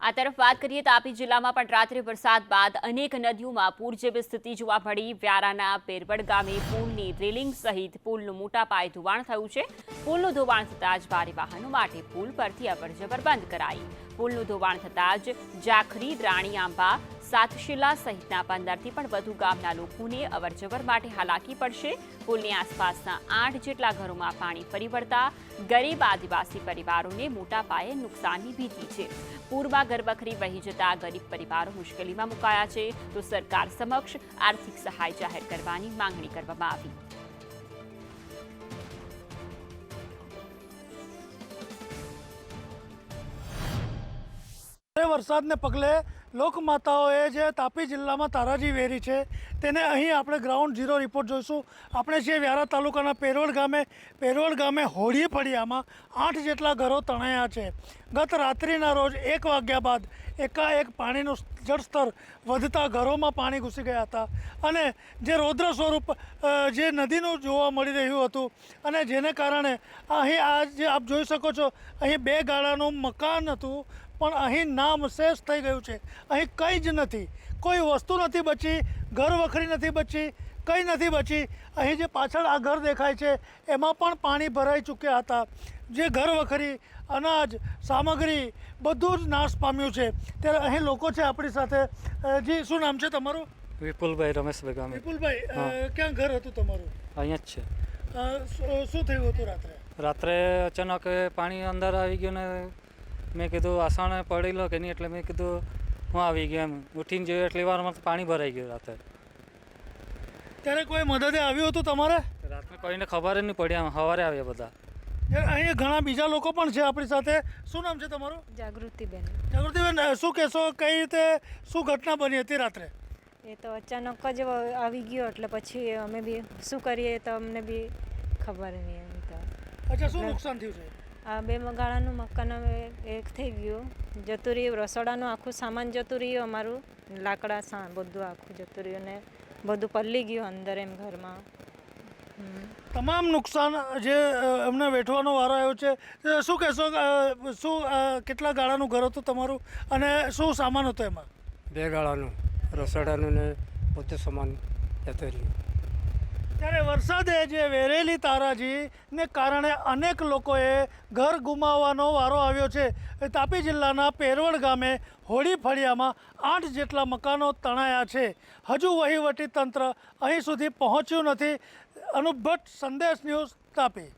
આ તરફ વાત કરીએ તાપી જિલ્લામાં પણ રાત્રે વરસાદ બાદ અનેક નદીઓમાં પૂર જેવી સ્થિતિ જોવા મળી. વ્યારાના પેરવડ ગામે પુલની રેલિંગ સહિત પુલનું મોટા પાયે ધોવાણ થયું છે. પુલનું ધોવાણ થતાં જ ભારે વાહનો માટે પુલ પરથી અવરજવર બંધ કરાઈ. પુલનું ધોવાણ થતાં જ જાખરી રાણી આંબા સાતશિલા સહિતના પંદરથી પણ વધુ ગામના લોકોને અવરજવર માટે હાલાકી પડશે. પુલની આસપાસના આઠ જેટલા ઘરોમાં પાણી ફરી વળતા ગરીબ આદિવાસી પરિવારોને મોટા પાયે નુકસાનની ભીતિ છે. પૂરમાં ગરબખરી વહી જતા ગરીબ પરિવારો મુશ્કેલીમાં મુકાયા છે. તો સરકાર સમક્ષ આર્થિક સહાય જાહેર કરવાની માંગણી કરવામાં આવી. વરસાદને પગલે લોકમાતાઓએ જે તાપી જિલ્લામાં તારાજી વેરી છે, તેને અહીં આપણે ગ્રાઉન્ડ ઝીરો રિપોર્ટ જોઈશું. આપણે છીએ વ્યારા તાલુકાના પેરોળ ગામે પેરોળ ગામે હોળી ફળિયામાં આઠ જેટલા ઘરો તણાયા છે. ગત રાત્રિના રોજ એક વાગ્યા બાદ એકાએક પાણીનું જળસ્તર વધતા ઘરોમાં પાણી ઘૂસી ગયા હતા. અને જે રૌદ્ર સ્વરૂપ જે નદીનું જોવા મળી રહ્યું હતું, અને જેને કારણે અહીં આ જે આપ જોઈ શકો છો, અહીં બે ગાળાનું મકાન હતું. પણ અહીં નામ શેષ થઈ ગયું છે. અહીં કંઈ જ નથી. કોઈ વસ્તુ નથી બચી ઘર વખરી નથી બચી કંઈ નથી બચી. અહીં જે પાછળ આ ઘર દેખાય છે એમાં પણ પાણી ભરાઈ ચૂક્યા હતા. જે ઘર વખરી અનાજ સામગ્રી બધું જ નાશ પામ્યું છે. ત્યારે અહીં લોકો છે આપણી સાથે. જી શું નામ છે તમારું? વિપુલભાઈ રમેશભાઈ ગામે વિપુલભાઈ ક્યાં ઘર હતું તમારું? અહીંયા જ છે. શું શું થયું હતું રાત્રે? રાત્રે અચાનક પાણી અંદર આવી ગયું ને મેં કીધું આસાણે પડેલો કે નહીં એટલે મેં કીધું હું આવી ગયો એમ. ઉઠીને જોયું એટલી વારમાં તો પાણી ભરાઈ ગયું રાતે. ત્યારે કોઈ મદદે આવ્યું હતું તમારે? રાતને કોઈને ખબર જ નહીં પડી આમ. સવારે આવ્યા બધા. અહીંયા ઘણા બીજા લોકો પણ છે આપણી સાથે. શું નામ છે તમારું? જાગૃતિબેન. જાગૃતિબેન શું કહેશો? કઈ રીતે શું ઘટના બની હતી રાત્રે? એ તો અચાનક જ આવી ગયો એટલે પછી અમે બી શું કરીએ તો અમને બી ખબર નહીં એમ તો. અચ્છા શું નુકસાન થયું છે? આ બે ગાળાનું મકાન હવે એક થઈ ગયું. જતું રહ્યું રસોડાનું આખું સામાન જતું રહ્યું અમારું. લાકડા સા બધું આખું જતું રહ્યું ને બધું પલ્લી ગયું અંદર એમ ઘરમાં. તમામ નુકસાન જે એમને વેઠવાનો વારો આવ્યો છે શું કહેશો શું કેટલા ગાળાનું ઘર હતું તમારું? અને શું સામાન હતો એમાં? બે ગાળાનું રસોડાનું ને બધું સામાન જતો રહ્યું. ત્યારે વરસાદે જે વેરેલી તારાજીને કારણે અનેક લોકોએ ઘર ગુમાવવાનો વારો આવ્યો છે. તાપી જિલ્લાના પેરવડ ગામે હોળી ફળિયામાં આઠ જેટલા મકાનો તણાયા છે. હજુ વહીવટી તંત્ર અહીં સુધી પહોંચ્યું નથી. અનુભટ સંદેશ ન્યૂઝ તાપી.